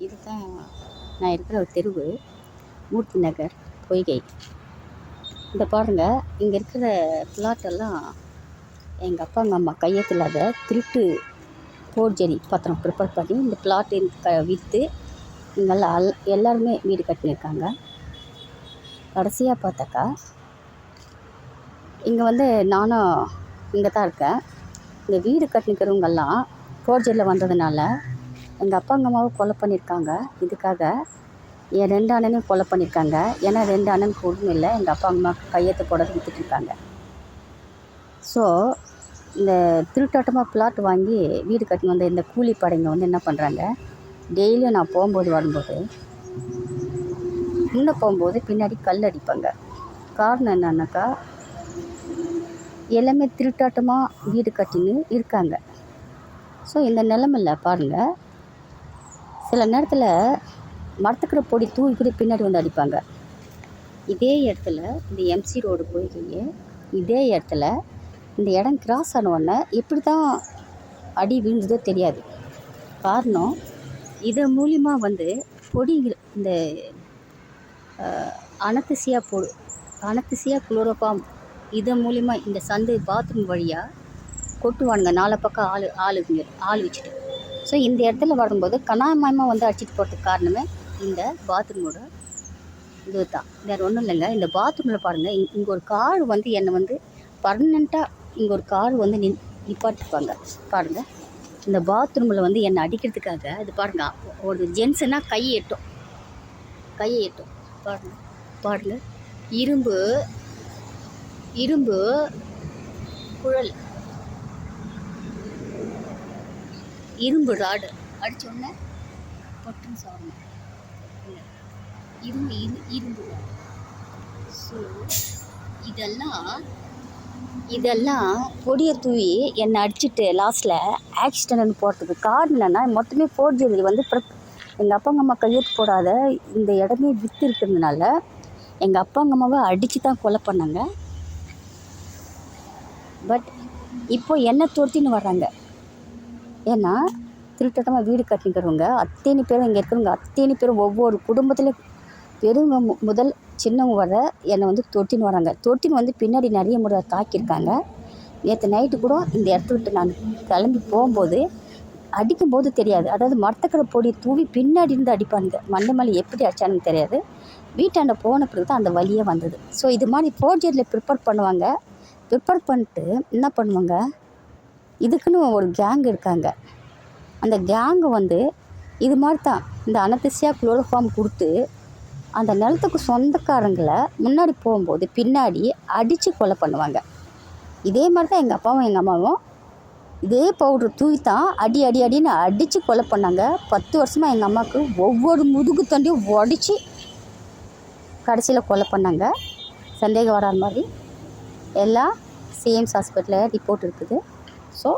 இதுதான் நான் இருக்கிற ஒரு தெருவு மூர்த்தி நகர் பொய்கை. இந்த பாருங்க இங்கே இருக்கிற பிளாட்டெல்லாம் எங்கள் அப்பா எங்கள் அம்மா கையெழுத்தில்லாத திருட்டு போர்ஜரி பத்திரம் ப்ரிப்பேர் பண்ணி இந்த பிளாட்டு க விற்று இங்கெல்லாம் அல் எல்லாருமே வீடு கட்டினிருக்காங்க கடைசியாக பார்த்தாக்கா இங்கே வந்து நானும் இங்கே தான் இருக்கேன். இந்த வீடு கட்டினிக்கிறவங்கெல்லாம் போர்ஜரியில் வந்ததுனால எங்கள் அப்பா எங்கள் அம்மாவை கொலை பண்ணியிருக்காங்க இதுக்காக என் ரெண்டு அண்ணனையும் கொலை பண்ணியிருக்காங்க ஏன்னா ரெண்டு அண்ணனுக்கு ஒன்றும் இல்லை. எங்கள் அப்பா அம்மா கையெழுத்து போட விற்றுட்டு இருக்காங்க. ஸோ இந்த திருட்டாட்டமாக பிளாட் வாங்கி வீடு கட்டின்னு வந்த இந்த கூலி படைங்க வந்து என்ன பண்ணுறாங்க டெய்லியும் நான் போகும்போது வரும்போது முன்னே போகும்போது பின்னாடி கல் அடிப்பாங்க. காரணம் என்னன்னாக்கா எல்லாமே திருட்டாட்டமாக வீடு கட்டின்னு இருக்காங்க. ஸோ இந்த நிலமில்ல பாருங்கள் சில நேரத்தில் மரத்துக்கிற பொடி தூவி கூட பின்னாடி வந்து அடிப்பாங்க. இதே இடத்துல இந்த எம்சி ரோடு போய்க்கிங்க இதே இடத்துல இந்த இடம் கிராஸ் ஆனவுடனே எப்படி தான் அடி விழுந்ததோ தெரியாது. காரணம் இதன் மூலிமா வந்து பொடி இந்த அனத்தசியா பொ அனத்தசியா குளோரோபாம் இதன் மூலிமா இந்த சந்து பாத்ரூம் வழியாக கொட்டுவானுங்க. நாலு பக்கம் ஆள் ஆளுங்க ஆள் வச்சுட்டு ஸோ இந்த இடத்துல வரும்போது கனாமயமாக வந்து அடிச்சிட்டு போகிறதுக்கு காரணமே இந்த பாத்ரூமோட இது தான் வேறு ஒன்றும் இல்லைங்க. இந்த பாத்ரூமில் பாருங்கள் இங் இங்கே ஒரு கார் வந்து என்னை வந்து பர்மனெண்ட்டாக இங்கே ஒரு கார் வந்து நின் நிப்பாட்டிருப்பாங்க. பாருங்கள் இந்த பாத்ரூமில் வந்து என்னை அடிக்கிறதுக்காக இது பாருங்கள் ஒரு ஜென்ஸுனால் கை எட்டும். கையை எட்டும். பாருங்கள் பாருங்கள் இரும்பு இரும்பு குழல். இரும்பு ராடு. அடிச்ச உடனே பொட்டுன்னு இரும்பு இரு இரும்பு ஸோ இதெல்லாம் இதெல்லாம் பொடியை தூவி என்னை அடிச்சுட்டு லாஸ்ட்டில் ஆக்சிடென்ட் போகிறதுக்கு காரணம் என்னென்னா மொத்தமே ஃபோர்ஜரி வந்து எங்கள் அப்பா அம்மா கையெழுத்து போடாத இந்த இடமே விற்று இருக்கிறதுனால எங்கள் அப்பா அம்மாவை அடித்து தான் கொலை பண்ணாங்க. பட் இப்போ என்ன துரத்தின்னு வர்றாங்க. ஏன்னா திருட்டட்டமாக வீடு கட்டிக்கிறவங்க அத்தனை பேரும் இங்கே இருக்கிறவங்க அத்தனை பேரும் ஒவ்வொரு குடும்பத்தில் பெருங்க முதல் சின்னவங்க வர என்னை வந்து தொட்டின்னு வராங்க. தொட்டின்னு வந்து பின்னாடி நிறைய முறை தாக்கியிருக்காங்க. நேற்று நைட்டு கூட இந்த இடத்த விட்டு நான் கிளம்பி போகும்போது அடிக்கும்போது தெரியாது. அதாவது மரத்தக்கரை பொடி தூவி பின்னாடி இருந்து அடிப்பானுங்க. மண்டை மேலே எப்படி அடிச்சானுன்னு தெரியாது. வீட்டாண்ட போன பிறகு தான் அந்த வழியே வந்தது. ஸோ இது மாதிரி ஃபோர்ஜரியில் ப்ரிப்பேர் பண்ணுவாங்க. ப்ரிப்பேர் பண்ணிட்டு என்ன பண்ணுவாங்க? இதுக்குன்னு ஒரு கேங் இருக்காங்க. அந்த கேங்கு வந்து இது மாதிரி தான் இந்த அனத்திசியா குளோரோஃபார்ம் கொடுத்து அந்த நிலத்துக்கு சொந்தக்காரங்களை முன்னாடி போகும்போது பின்னாடி அடித்து கொலை பண்ணுவாங்க. இதே மாதிரி தான் எங்கள் அப்பாவும் எங்கள் அம்மாவும் இதே பவுட்ரு தூவி தான் அடி அடி அடின்னு அடித்து கொலை பண்ணாங்க. பத்து வருஷமாக எங்கள் அம்மாவுக்கு ஒவ்வொரு முதுகு தண்டியும் உடச்சி கடைசியில் கொலை பண்ணாங்க. சந்தேகம் வராத மாதிரி எல்லாம் சிஎம்ஸ் ஹாஸ்பிட்டலில் ரிப்போர்ட் இருக்குது. ஸோ